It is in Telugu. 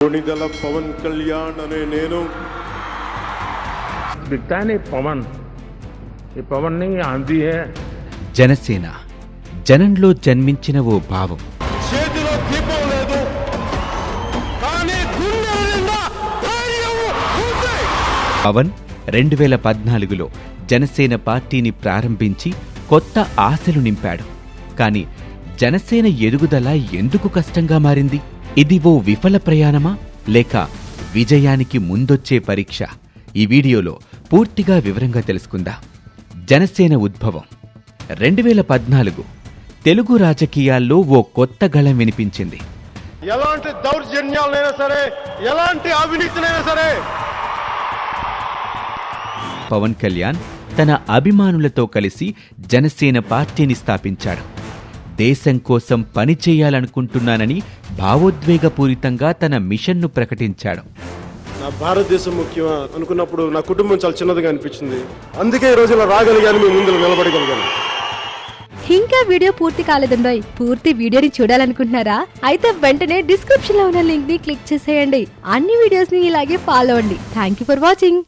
కొణిదల పవన్ కళ్యాణ్ అనే నేను బిగ్తాని పవన్ ఈ పవన్ని హే జనసేన జనంలో జన్మించిన ఓ భావం చేతిలో దీపం లేదు కానీ ఉంది. పవన్ రెండు వేల పద్నాలుగులో జనసేన పార్టీని ప్రారంభించి కొత్త ఆశలు నింపాడు కానీ జనసేన ఎదుగుదల ఎందుకు కష్టంగా మారింది ఇది ఓ విఫల ప్రయాణమా? లేక విజయానికి ముందొచ్చే పరీక్ష? ఈ వీడియోలో పూర్తిగా వివరంగా తెలుసుకుందాం. జనసేన ఉద్భవం. రెండు వేల పద్నాలుగు తెలుగు రాజకీయాల్లో ఓ కొత్త గళం వినిపించింది. ఎలాంటి దౌర్జన్యాలైనా సరే ఎలాంటి అవినీతినైనా సరే! పవన్ కళ్యాణ్ తన అభిమానులతో కలిసి జనసేన పార్టీని స్థాపించాడు. దేశం కోసం పనిచేయాలనుకుంటున్నానని భావోద్వేగపూరితంగా తన మిషన్ను ప్రకటించాడు. నా భారతదేశం ముఖ్యమా అనుకున్నప్పుడు నా కుటుంబం చాలా చిన్నదిగా అనిపించింది. అందుకే ఈ రోజు ఇలా రాగలిగాను మీ ముందు నిలబడగలిగాను. ఇంకా వీడియో పూర్తి కాలేదండోయ్ పూర్తి వీడియోని చూడాలనుకుంటున్నారా? అయితే వెంటనే డిస్క్రిప్షన్లో ఉన్న లింక్ని క్లిక్ చేసేయండి. అన్ని వీడియోస్ని ఇలాగే ఫాలో అవ్వండి. Thank you for watching